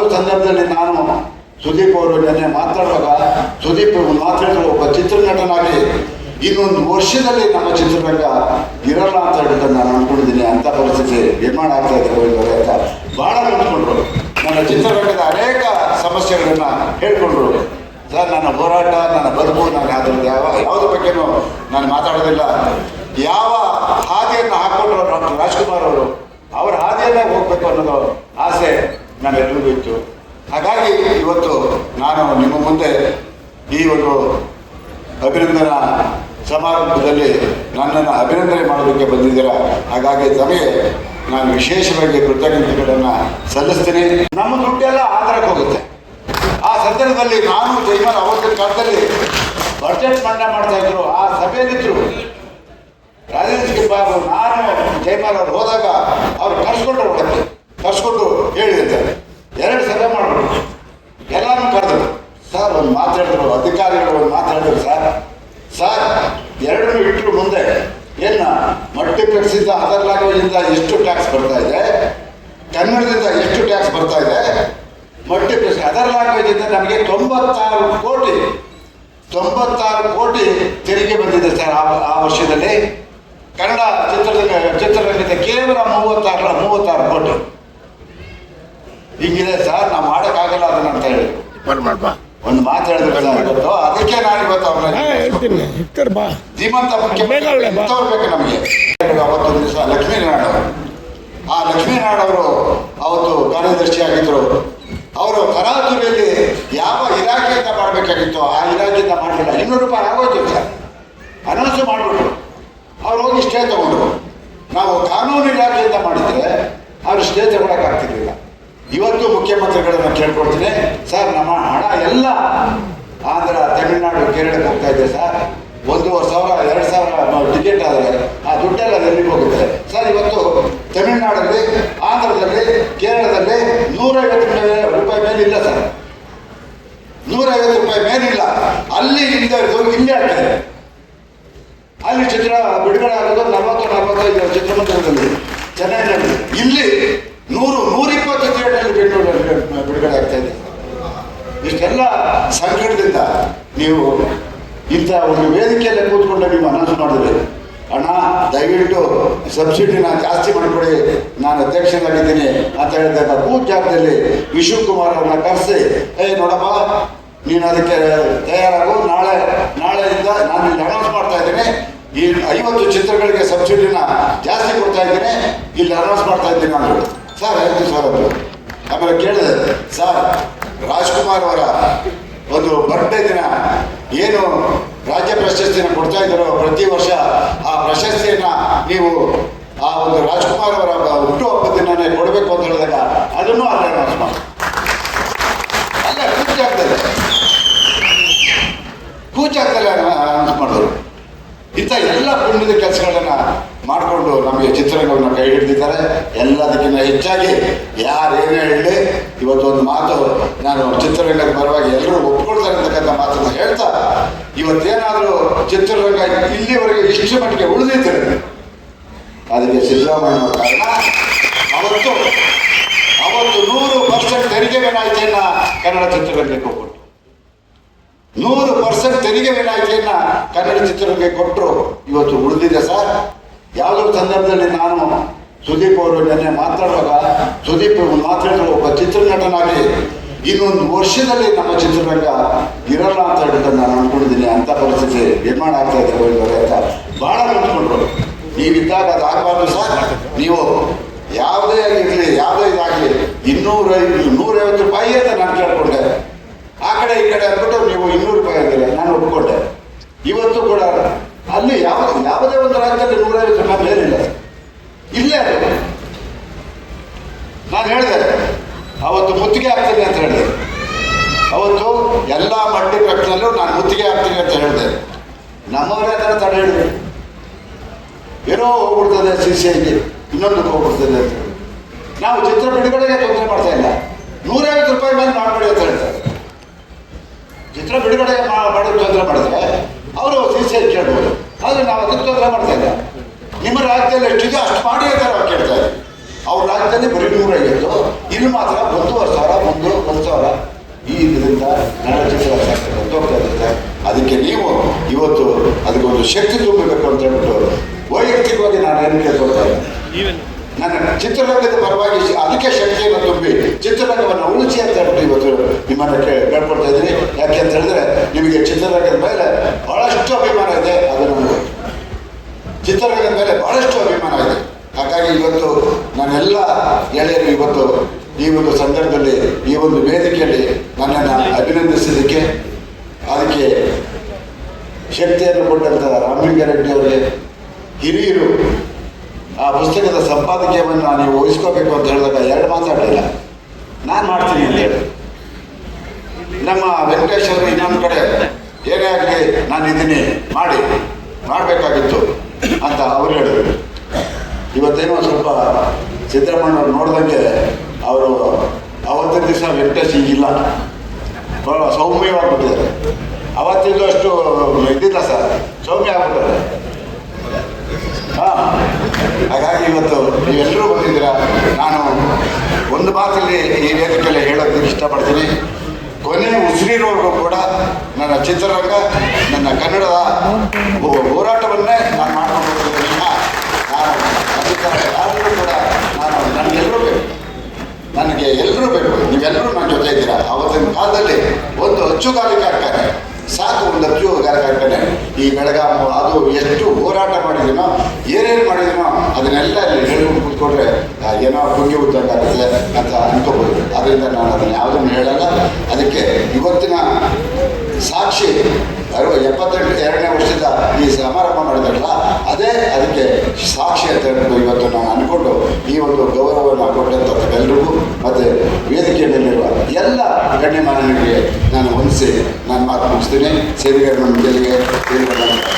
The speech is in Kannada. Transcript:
ಯಾವುದೋ ಸಂದರ್ಭದಲ್ಲಿ ನಾನು ಸುದೀಪ್ ಅವರು ನೆನ್ನೆ ಮಾತಾಡುವಾಗ ಸುದೀಪ್ ಮಾತಾಡಿದ ಒಬ್ಬ ಚಿತ್ರನಟನಾಗಿ ಇನ್ನೊಂದು ವರ್ಷದಲ್ಲಿ ನಮ್ಮ ಚಿತ್ರರಂಗ ಇರಲ್ಲ ಅಂತ ಹೇಳ್ಬಿಟ್ಟು ನಾನು ಅನ್ಕೊಂಡಿದ್ದೀನಿ. ಅಂತ ಪರಿಸ್ಥಿತಿ ನಿರ್ಮಾಣ ಆಗ್ತಾ ಇದೆ ಹೋಗಿದ್ದಾರೆ ಅಂತ ಬಹಳ ನೊಂದ್ಕೊಂಡ್ರು ನನ್ನ ಚಿತ್ರರಂಗದ ಅನೇಕ ಸಮಸ್ಯೆಗಳನ್ನ ಹೇಳ್ಕೊಂಡ್ರು. ಸರ್, ನನ್ನ ಹೋರಾಟ, ನನ್ನ ಬದುಕು, ನಾನು ಅದ್ರ ಯಾವ ಯಾವುದ್ರ ಬಗ್ಗೆನೂ ನಾನು ಮಾತಾಡೋದಿಲ್ಲ. ಯಾವ ಹಾದಿಯನ್ನು ಹಾಕೊಂಡ್ರು ಡಾಕ್ಟರ್ ರಾಜ್ಕುಮಾರ್ ಅವರು? ಅವ್ರ ಹಾದಿಯಲ್ಲೇ ಹೋಗ್ಬೇಕು ಅನ್ನೋದು ಆಸೆ. ನಮ್ಮೆಲ್ಲರಿಗೂ ಇತ್ತು ಹಾಗಾಗಿ ಇವತ್ತು ನಾನು ನಿಮ್ಮ ಮುಂದೆ ಈ ಒಂದು ಅಭಿನಂದನಾ ಸಮಾರಂಭದಲ್ಲಿ ನನ್ನನ್ನು ಅಭಿನಂದನೆ ಮಾಡೋದಕ್ಕೆ ಬಂದಿದ್ದೀರಾ? ಹಾಗಾಗಿ ತಮಗೆ ನಾನು ವಿಶೇಷವಾಗಿ ಕೃತಜ್ಞತೆಗಳನ್ನು ಸಲ್ಲಿಸ್ತೀನಿ. ನಮ್ಮ ದುಡ್ಡೆಲ್ಲ ಆಧಾರಕ್ಕೆ ಹೋಗುತ್ತೆ. ಆ ಸಂದರ್ಭದಲ್ಲಿ ನಾನು ಜೈಮಲ್ ಅವತ್ತಿನ ಕಾಲದಲ್ಲಿ ಬಜೆಟ್ ಮಂಡನೆ ಮಾಡ್ತಾ ಇದ್ರು. ಆ ಸಭೆಯಲ್ಲಿದ್ರು ರಾಜೇಂದ್ರ ಬಾಬು ನಾನು ಜೈಮಾಲ್ ಅವ್ರು ಹೋದಾಗ ಅವ್ರು ಕರ್ಸ್ಕೊಂಡು ಹೊರಟೆ ಕರ್ಸ್ಕೊಂಡು ಹೇಳಿರ್ತಾರೆ ಎರಡು ಸಭೆ ಮಾಡಿದ್ರು ಎಲ್ಲಾನು ಕರೆದ್ರು ಸರ್ ಒಂದು ಮಾತಾಡಿದ್ರು ಅಧಿಕಾರಿಗಳು ಒಂದು ಮಾತಾಡಿದ್ರು ಸರ್ ಸರ್ ಎರಡನ್ನೂ ಇಟ್ಟರು ಮುಂದೆ. ಏನ ಕಟ್ಟಿಸಿದ ಅದರ್ ಲ್ಯಾಂಗ್ವೇಜಿಂದ ಎಷ್ಟು ಟ್ಯಾಕ್ಸ್ ಬರ್ತಾ ಇದೆ? ಕನ್ನಡದಿಂದ ಎಷ್ಟು ಟ್ಯಾಕ್ಸ್ ಬರ್ತಾ ಇದೆ? ಮಲ್ಟಿಪ್ಲೆಕ್ಸ್ ಅದರ್ ಲ್ಯಾಂಗ್ವೇಜಿಂದ ನಮಗೆ ತೊಂಬತ್ತಾರು ಕೋಟಿ ತೊಂಬತ್ತಾರು ಕೋಟಿ ತೆರಿಗೆ ಬಂದಿದೆ ಸರ್ ಆ ವರ್ಷದಲ್ಲಿ. ಕನ್ನಡ ಚಿತ್ರರಂಗ, ಚಿತ್ರರಂಗದ ಕೇವಲ ಮೂವತ್ತಾರು ಮೂವತ್ತಾರು ಕೋಟಿ. ಹಿಂಗಿದೆ ಸರ್, ನಾವು ಮಾಡೋಕ್ಕಾಗಲ್ಲ ಅದನ್ನ ಅಂತ ಹೇಳಿ. ಒಂದು ಮಾತು ಹೇಳಿದ್ರೆ ಅದಕ್ಕೆ ನಾನು ಇವತ್ತು ಅವ್ರನ್ನ ಹೇಳ್ತೀನಿ. ಇರ್ತಾರೆ ಬಾ. ಧೀಮಂತ. ಮುಖ್ಯಮಂತ್ರಿ ಬೇಕು ನಮಗೆ. ಅವತ್ತು ದಿವಸ ಲಕ್ಷ್ಮೀನಾರಾಯಣ ಅವರು. ಆ ಲಕ್ಷ್ಮೀನಾರಾಯಣ ಅವರು ಅವತ್ತು ಕಾರ್ಯದರ್ಶಿಯಾಗಿದ್ದರು ಅವರು ಕರಾತುರಿಯಲ್ಲಿ ಯಾವ ಇಲಾಖೆಯಿಂದ ಮಾಡಬೇಕಾಗಿತ್ತು ಆ ಇಲಾಖೆಯಿಂದ ಮಾಡಲಿಲ್ಲ. ಇನ್ನೂರು ರೂಪಾಯಿ ಆಗೋಯ್ತು ಸರ್ ಅನೌನ್ಸ್ ಮಾಡಿಬಿಟ್ರು. ಅವ್ರು ಹೋಗಿ ಸ್ಟೇ ತಗೊಂಡ್ರು. ನಾವು ಕಾನೂನು ಇಲಾಖೆಯಿಂದ ಮಾಡಿದ್ರೆ ಅವ್ರು ಸ್ಟೇ ತಗೊಳಕ್ಕಾಗ್ತಿರ್ಲಿಲ್ಲ. ಮುಖ್ಯಮಂತ್ರಿಗಳನ್ನ ಕೇಳ್ಕೊಡ್ತೀನಿ ಸರ್, ನಮ್ಮ ಹಣ ಎಲ್ಲ ಆಂಧ್ರ, ತಮಿಳುನಾಡು, ಕೇರಳಕ್ಕೆ ಹೋಗ್ತಾ ಇದೆ, ಸರ್. ಒಂದೂವರೆ ಸಾವಿರ, ಎರಡು ಸಾವಿರ ಟಿಕೆಟ್ ಆದರೆ ಆ ದುಡ್ಡೆಲ್ಲ ಎಲ್ಲಿಗೆ ಹೋಗುತ್ತೆ? ಸರ್, ಇವತ್ತು ತಮಿಳುನಾಡಲ್ಲಿ, ಆಂಧ್ರದಲ್ಲಿ, ಕೇರಳದಲ್ಲಿ ನೂರೈವತ್ತು ರೂಪಾಯಿ ರೂಪಾಯಿ ಮೇಲೆ ಇಲ್ಲ ಸರ್. ನೂರೈವತ್ತು ರೂಪಾಯಿ ಮೇಲಿಲ್ಲ. ಅಲ್ಲಿ ಹಿಂದೆ ಹಿಂದೆ ಆಗ್ತದೆ ಅಲ್ಲಿ ಚಿತ್ರ ಬಿಡುಗಡೆ ಆಗೋದು ನಲವತ್ತು ನಲವತ್ತೈದು ಚಿತ್ರಮಂದಿರದಲ್ಲಿ, ಚೆನ್ನೈನಲ್ಲಿ. ಇಲ್ಲಿ ನೂರು, ನೂರಿಪ್ಪತ್ತು ಬೆಂಗಳೂರಲ್ಲಿ ಬಿಡುಗಡೆ ಆಗ್ತಾ ಇದೆ. ಇಷ್ಟೆಲ್ಲ ಸಂಕಟದಿಂದ ನೀವು ಇಂಥ ಒಂದು ವೇದಿಕೆಯಲ್ಲಿ ಕೂತ್ಕೊಂಡು ನೀವು ಅನೌನ್ಸ್ ಮಾಡಿದ್ರೆ ಅಣ್ಣ, ದಯವಿಟ್ಟು ಸಬ್ಸಿಡಿನ ಜಾಸ್ತಿ ಮಾಡಿಕೊಡಿ, ನಾನು ಅಧ್ಯಕ್ಷನಾಗಿದ್ದೀನಿ ಅಂತ ಹೇಳಿದಾಗ ಜಾಗದಲ್ಲಿ ವಿಶ್ವಕುಮಾರ್ ಅವ್ರನ್ನ ಕರೆಸಿ, ಏ, ನೋಡಪ್ಪ, ನೀನು ಅದಕ್ಕೆ ತಯಾರಾಗು, ನಾಳೆ, ನಾಳೆಯಿಂದ ನಾನು ಇಲ್ಲಿ ಅನೌನ್ಸ್ ಮಾಡ್ತಾ ಇದ್ದೀನಿ. ಈ ಐವತ್ತು ಚಿತ್ರಗಳಿಗೆ ಸಬ್ಸಿಡಿನ ಜಾಸ್ತಿ ಕೊಡ್ತಾ ಇದ್ದೀನಿ, ಇಲ್ಲಿ ಅನೌನ್ಸ್ ಮಾಡ್ತಾ ಇದ್ದೀನಿ ನಾನು ಸರ್, ಆಯಿತು ಸರ್ ಆಮೇಲೆ ಕೇಳಿದೆ, ಸರ್, ರಾಜ್ಕುಮಾರ್ ಅವರ ಒಂದು ಬರ್ಡೇ ದಿನ ಏನು ರಾಜ್ಯ ಪ್ರಶಸ್ತಿನ ಕೊಡ್ತಾ ಇದ್ದಾರೋ ಪ್ರತಿ ವರ್ಷ ಆ ಪ್ರಶಸ್ತಿಯನ್ನ ನೀವು ಆ ಒಂದು ರಾಜ್ಕುಮಾರ್ ಅವರ ಹುಟ್ಟು ಹಬ್ಬದ ದಿನನೇ ಕೊಡಬೇಕು ಅಂತ ಹೇಳಿದಾಗ ಅದನ್ನು ಅಲ್ಲೇ ಮಾಡ್ತಾರೆ ಮಾಡಿ ಅಲ್ಲೇ ಕೂಚಾಗ್ತದೆ ಕೂಚಾಗ್ತದೆ ಅನೌನ್ಸ್ ಮಾಡಿದ್ರು. ಇಂಥ ಎಲ್ಲ ಪುಣ್ಯದ ಕೆಲಸಗಳನ್ನು ಮಾಡಿಕೊಂಡು ನಮಗೆ ಚಿತ್ರರಂಗವನ್ನು ಕೈ ಹಿಡಿದಿದ್ದಾರೆ. ಎಲ್ಲದಕ್ಕಿಂತ ಹೆಚ್ಚಾಗಿ ಯಾರೇನೇ ಹೇಳಿ ಇವತ್ತೊಂದು ಮಾತು ನಾನು ಚಿತ್ರರಂಗದ ಪರವಾಗಿ ಎಲ್ಲರೂ ಒಪ್ಕೊಳ್ತಾರೆ ಅಂತಕ್ಕಂಥ ಮಾತನ್ನು ಹೇಳ್ತಾ, ಇವತ್ತೇನಾದರೂ ಚಿತ್ರರಂಗ ಇಲ್ಲಿವರೆಗೆ ಇಷ್ಟು ಮಟ್ಟಿಗೆ ಉಳಿದಿದ್ದೇನೆ ಅದಕ್ಕೆ ಸಿದ್ದರಾಮಯ್ಯ ಕಾರಣ, ಅವತ್ತು ಅವತ್ತು ನೂರು ಪರ್ಸೆಂಟ್ ತೆರಿಗೆ ವಿನಾಯಿತಿಯನ್ನು ಕನ್ನಡ ಚಿತ್ರರಂಗಕ್ಕೆ ಕೊಟ್ಟರು ನೂರು ಪರ್ಸೆಂಟ್ ತೆರಿಗೆ ವಿನಾಯಿತಿಯನ್ನ ಕನ್ನಡ ಚಿತ್ರರಂಗಕ್ಕೆ ಕೊಟ್ಟರು ಇವತ್ತು ಉಳಿದಿದೆ ಸರ್. ಯಾವುದೋ ಸಂದರ್ಭದಲ್ಲಿ ನಾನು ಸುದೀಪ್ ಅವರು ನೆನ್ನೆ ಮಾತಾಡುವಾಗ, ಸುದೀಪ್ ಮಾತಾಡಿದ್ರು ಒಬ್ಬ ಚಿತ್ರನಟನಾಗಿ ಇನ್ನೊಂದು ವರ್ಷದಲ್ಲಿ ನಮ್ಮ ಚಿತ್ರರಂಗ ಇರಲ್ಲ ಅಂತ ಹೇಳ್ಬಿಟ್ಟು ನಾನು ಅನ್ಕೊಂಡಿದ್ದೀನಿ ಅಂತ ಪರಿಸ್ಥಿತಿ ನಿರ್ಮಾಣ ಆಗ್ತಾ ಇದೆ ಅಂತ ಬಹಳ ನೊಂದ್ಕೊಂಡ್ರು ನೀವಿದ್ದಾಗ ಅದು ಆಗಬಾರ್ದು ಸರ್. ನೀವು ಯಾವುದೇ ಆಗಿರಲಿ, ಯಾವುದೇ ಇದಾಗಲಿ, ಇನ್ನೂರೈದು, ನೂರೈವತ್ತು ರೂಪಾಯಿ ಅಂತ ನಾನು ಕೇಳ್ಕೊಂಡೆ. ಕಡೆ ಈ ಕಡೆ ಅಂದ್ಬಿಟ್ಟು ನೀವು ಇನ್ನೂರು ರೂಪಾಯಿ ಆಗಿಲ್ಲ. ನಾನು ಒಪ್ಕೊಂಡೆ. ಇವತ್ತು ಕೂಡ ಅಲ್ಲಿ. ಯಾವ ಯಾವುದೇ ಒಂದು ರಾಜ್ಯದಲ್ಲಿ ನೂರೈವತ್ತು ರೂಪಾಯಿ ಮೇಲಿಲ್ಲ ಇಲ್ಲೇ. ನಾನು ಹೇಳಿದೆ. ಅವತ್ತು ಮುತ್ತಿಗೆ ಹಾಕ್ತೀನಿ ಅಂತ ಹೇಳಿದೆ. ಅವತ್ತು ಎಲ್ಲ ಮಲ್ಟಿಪ್ಲೆಕ್ಸ್ನಲ್ಲೂ ನಾನು ಮುತ್ತಿಗೆ ಹಾಕ್ತೀನಿ ಅಂತ ಹೇಳಿದೆ. ನಮ್ಮವರೇ ಅದನ್ನು ತಡೆ ಹೇಳಿದೆ ಏನೋ ಹೋಗ್ಬಿಡ್ತದೆ ಸಿ ಸಿ ಐಗೆ ಇನ್ನೊಂದಕ್ಕೆ ಹೋಗ್ಬಿಡ್ತದೆ ಅಂತ ನಾವು ಚಿತ್ರ ಬಿಡುಗಡೆಗೆ ತೊಂದರೆ ಮಾಡ್ತಾ ಇಲ್ಲ. ನೂರೈವತ್ತು ರೂಪಾಯಿ ಮೇಲೆ ಮಾಡ್ಬೇಡಿ ಅಂತ ಹೇಳ್ತಾರೆ ಚಿತ್ರ ಬಿಡುಗಡೆ ಮಾಡೋದು ತೊಂದರೆ ಮಾಡಿದ್ರೆ ಅವರು ಸಿ ಸಿ ಕೇಳ್ಬೋದು. ಆದರೆ ನಾವು ಅದಕ್ಕೆ ತೊಂದರೆ ಮಾಡ್ತಾ ಇಲ್ಲ. ನಿಮ್ಮ ರಾಜ್ಯದಲ್ಲಿ ಎಷ್ಟಿದೆ ಅಷ್ಟು ಮಾಡಿ ಅಂತ ನಾವು ಕೇಳ್ತಾ ಇದ್ದೀವಿ. ಅವ್ರ ರಾಜ್ಯದಲ್ಲಿ ಬರೀ ನೂರೈವತ್ತು ಇಲ್ಲಿ ಮಾತ್ರ ಒಂದೂವರೆ ಸಾವಿರ, ಒಂದು ಹೋಗೋದ್ರಿಂದ ಕನ್ನಡ ಚಿತ್ರ ಹೋಗ್ತಾ ಇರುತ್ತೆ ಅದಕ್ಕೆ ನೀವು ಇವತ್ತು ಅದಕ್ಕೆ ಒಂದು ಶಕ್ತಿ ತುಂಬಬೇಕು ಅಂತ ಹೇಳ್ಬಿಟ್ಟು ವೈಯಕ್ತಿಕವಾಗಿ ನಾನು ಏನು ಕೇಳ್ಕೊಳ್ತಾ ಇದ್ದೀನಿ. ನನ್ನ ಚಿತ್ರರಂಗದ ಪರವಾಗಿ ಅದಕ್ಕೆ ಶಕ್ತಿಯನ್ನು ತುಂಬಿ ಚಿತ್ರರಂಗವನ್ನು ಉಳಿಸಿ ಅಂತ ಹೇಳ್ಬಿಟ್ಟು ಇವತ್ತು ನಿಮ್ಮನ್ನು ಕೇಳ್ಕೊಳ್ತಾ ಇದ್ದೀನಿ ಯಾಕೆ ಅಂತ ಹೇಳಿದ್ರೆ ನಿಮಗೆ ಚಿತ್ರರಂಗದ ಮೇಲೆ ಬಹಳಷ್ಟು ಅಭಿಮಾನ ಇದೆ, ಅದು ನನಗೆ ಗೊತ್ತು. ಚಿತ್ರರಂಗದ ಮೇಲೆ ಬಹಳಷ್ಟು ಅಭಿಮಾನ ಇದೆ ಹಾಗಾಗಿ ಇವತ್ತು ನಾನೆಲ್ಲ ಗೆಳೆಯರು ಇವತ್ತು ಈ ಒಂದು ಸಂದರ್ಭದಲ್ಲಿ, ಈ ಒಂದು ವೇದಿಕೆಯಲ್ಲಿ ನನ್ನನ್ನು ಅಭಿನಂದಿಸಿದ್ದಕ್ಕೆ, ಅದಕ್ಕೆ ಶಕ್ತಿಯನ್ನು ಕೊಟ್ಟಂತಹ ರಾಮಲಿಂಗಾರೆಡ್ಡಿ ಅವರಿಗೆ ಹಿರಿಯರು ಆ ಪುಸ್ತಕದ ಸಂಪಾದಕೀಯವನ್ನು ನೀವು ವಹಿಸ್ಕೋಬೇಕು ಅಂತ ಹೇಳಿದಾಗ ಎರಡು ಮಾತಾಡಲಿಲ್ಲ. ನಾನು ಮಾಡ್ತೀನಿ ಅಂತ ಹೇಳಿ. ನಮ್ಮ ವೆಂಕಟೇಶ್ವರ ಇನ್ನೊಂದು ಕಡೆ ಏನೇ ಆಗಲಿ ನಾನು ಇದ್ದೀನಿ ಮಾಡಿ, ಮಾಡಬೇಕಾಗಿತ್ತು ಅಂತ ಅವ್ರು ಹೇಳಿದರು. ಇವತ್ತೇನೋ ಸ್ವಲ್ಪ ಸಿದ್ದರಾಮಯ್ಯವ್ರು ನೋಡ್ದಂಗೆ ಅವರು ಅವತ್ತಿನ ದಿವಸ ವೆಂಕಟೇಶ್ ಈಗಿಲ್ಲ ಬಹಳ ಸೌಮ್ಯವಾಗಿಬಿಟ್ಟಿದ್ದಾರೆ. ಅವತ್ತಿದ್ದು ಅಷ್ಟು ಇದ್ದಿಲ್ಲ ಸರ್. ಸೌಮ್ಯ ಆಗ್ಬಿಟ್ಟಿದ್ದಾರೆ. ಹಾಂ. ಹಾಗಾಗಿ ಇವತ್ತು ನೀವೆಲ್ಲರೂ ಬಂದಿದ್ದೀರ? ನಾನು ಒಂದು ಮಾತಲ್ಲಿ ಈ ವೇದಿಕೆಯಲ್ಲಿ ಹೇಳೋದಕ್ಕೆ ಇಷ್ಟಪಡ್ತೀನಿ. ಕೊನೆ ಉಸಿರಿರೋರ್ಗೂ ಕೂಡ ನನ್ನ ಚಿತ್ರರಂಗ, ನನ್ನ ಕನ್ನಡದ ಹೋರಾಟವನ್ನೇ ನಾನು ಮಾಡ್ಕೊಂಡು ನಾನು ಯಾರಿಗೂ ಕೂಡ ನಾನು ನನಗೆಲ್ಲರೂ ಬೇಕು. ನನಗೆ ಎಲ್ಲರೂ ಬೇಕು. ನೀವೆಲ್ಲರೂ ನನ್ನ ಜೊತೆ ಇದ್ದೀರಾ? ಅವತ್ತಿನ ಕಾಲದಲ್ಲಿ ಒಂದು ಅಚ್ಚುಗಾರಿಕೆ ಕಾರ್ಖಾನೆ ಸಾಕು ಒಂದು ಅಚ್ಚುಗಾರಿಕೆ ಕಾರ್ಖಾನೆ ಈ ಬೆಳಗಾಮು ಅದು ಎಷ್ಟು ಹೋರಾಟ ಮಾಡಿದ್ರು ಏನೇನು ಮಾಡಿದ್ರು ಅದನ್ನೆಲ್ಲ ಇಲ್ಲಿ ಹೇಳ್ಕೊಂಡು ಕೂತ್ಕೊಂಡ್ರೆ ಏನೋ ಕುಂಗಿ ಉದ್ದಂಗೆ ಆಗುತ್ತೆ ಅಂತ ಅನ್ಕೋಬೋದು. ಅದರಿಂದ ನಾನು ಅದನ್ನು ಯಾವುದನ್ನು ಹೇಳಲ್ಲ. ಅದಕ್ಕೆ ಇವತ್ತಿನ ಸಾಕ್ಷಿ ಅರವ ಎಪ್ಪತ್ತೆಂಟು, ಎರಡನೇ ವರ್ಷದ ಈ ಸಮಾರಂಭ ಮಾಡಿದ್ರಲ್ಲ, ಅದೇ ಅದಕ್ಕೆ ಸಾಕ್ಷಿ ಅಂತ ಹೇಳ್ಬಿಟ್ಟು ಇವತ್ತು ನಾನು ಅಂದ್ಕೊಂಡು ಈ ಒಂದು ಗೌರವವನ್ನು ಕೊಟ್ಟಂಥ ಎಲ್ಲರಿಗೂ ಮತ್ತು ವೇದಿಕೆ ಮೇಲಿರುವ ಎಲ್ಲ ಗಣ್ಯಮಾನಗಳಿಗೆ ನಾನು ಹೊಂದಿಸಿ ನಾನು ಮಾತು ಮುಗಿಸ್ತೀನಿ. Sergio Hernández, Sergio Hernández.